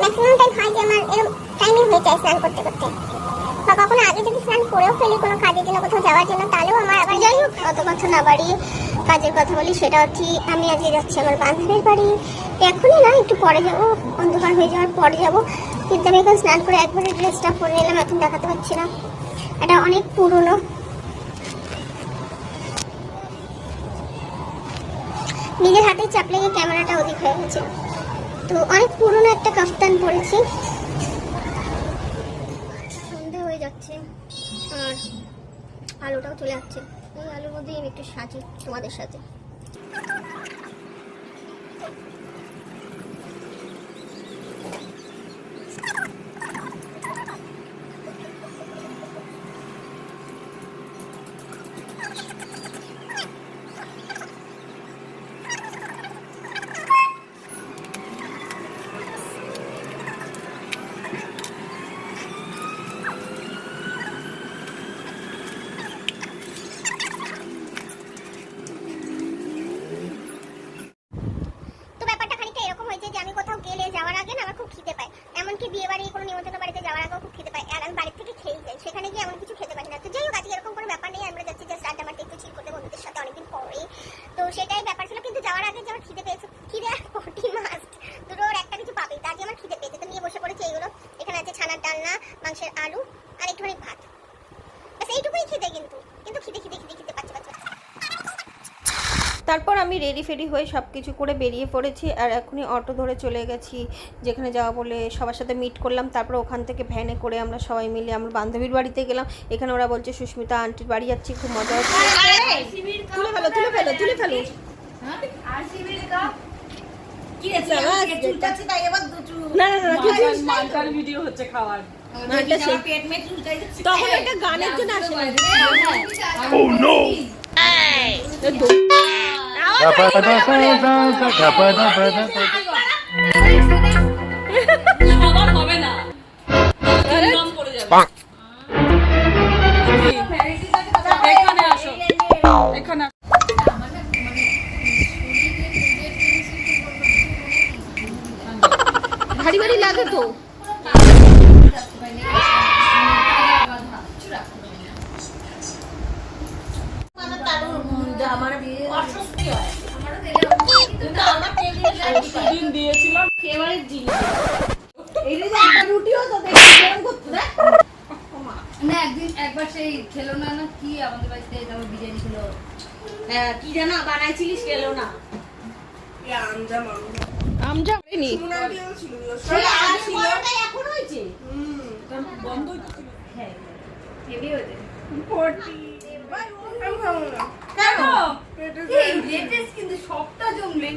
Maximum time হয় যে আমার এরকম টাইমিং হয়ে যায় স্নান করতে করতে। বা কখনো আগে যদি স্নান করেও ফেলি কোনো কাজের জন্য, কোথাও যাওয়ার জন্য, তাহলেও আমার আবার যাই হোক, অত কথা না বাড়িয়ে কাজের কথা বলি, সেটা হচ্ছে আমি আজকে যাচ্ছি আমার বান্ধবীর বাড়ি। এখনই না, একটু পরে যাব, অন্ধকার হয়ে যাওয়ার পরে যাব। কিন্তু আমি এখন স্নান করে একবারে ড্রেসটা পরে নিলাম এখন দেখাতে পারছি না। এটা অনেক পুরনো। নিজের হাতে চাপ লেগে ক্যামেরাটা ওদিক হয়ে গেছে। তো অনেক পুরনো একটা কাফতান পরেছি সন্ধে হয়ে যাচ্ছে, আর আলোটাও চলে যাচ্ছে এই আলোর মধ্যেই আমি একটু সাজি তোমাদের সাথে তো ব্যাপারটা খানিকটা এরকম হয়েছে যে আমি কোথাও গেলে যাওয়ার আগে না আমার খুব খিদে পায় এমনকি বিয়ে বাড়ি কোনো নিমন্ত্রণ বাড়িতে যাওয়ার আগেও খুব খিদে পায় আর আমি বাড়ি থেকে খেয়েই যাই সেখানে গিয়ে এমন কিছু খেতে পারি না তো যাই হোক আজকে এরকম কোনো ব্যাপার নেই আমরা যাচ্ছি জাস্ট আড্ডা মারতে একটু চিল করতে বন্ধুদের সাথে অনেকদিন পরে তো সেটাই ব্যাপার ছিল কিন্তু যাওয়ার আগে যে আমার খিদে পেয়েছে। খিদে আর মাস্ট দুটোর একটা কিছু পাবেই তার যে আমার খিদে পেয়েছে। তো নিয়ে বসে পড়েছে এইগুলো। এখানে আছে ছানার ডালনা মাংসের আলু আর একটুখানি ভাত। ব্যাস এইটুকুই খিদে কিন্তু। কিন্তু খিদে খিদে খিদে খিদে পাচ্ছে পাচ্ছে তারপর আমি রেডি ফেডি হয়ে সব কিছু করে বেরিয়ে পড়েছি আর এখনই অটো ধরে চলে গেছি যেখানে যাওয়া বলে সবার সাথে মিট করলাম। তারপর ওখান থেকে ভ্যানে করে আমরা সবাই মিলে আমরা বান্ধবীর বাড়িতে গেলাম। এখানে ওরা বলছে সুস্মিতা আন্টির বাড়ি যাচ্ছি খুব মজা হচ্ছে। ফেলো না না না কিছু ভিডিও হচ্ছে খাওয়ার তখন একটা গানের জন্য আসে না। তো দো- সবার হবে না ভারী লাগে তো। না একদিন একবার সেই খেলো না না কি আমাদের বাড়িতে তারপর বিরিয়ানি ছিল। কি জানা বানাইছিলিস গেল না। করিনি এখন হয়েছে? বন্ধ কিন্তু সবটা জমলে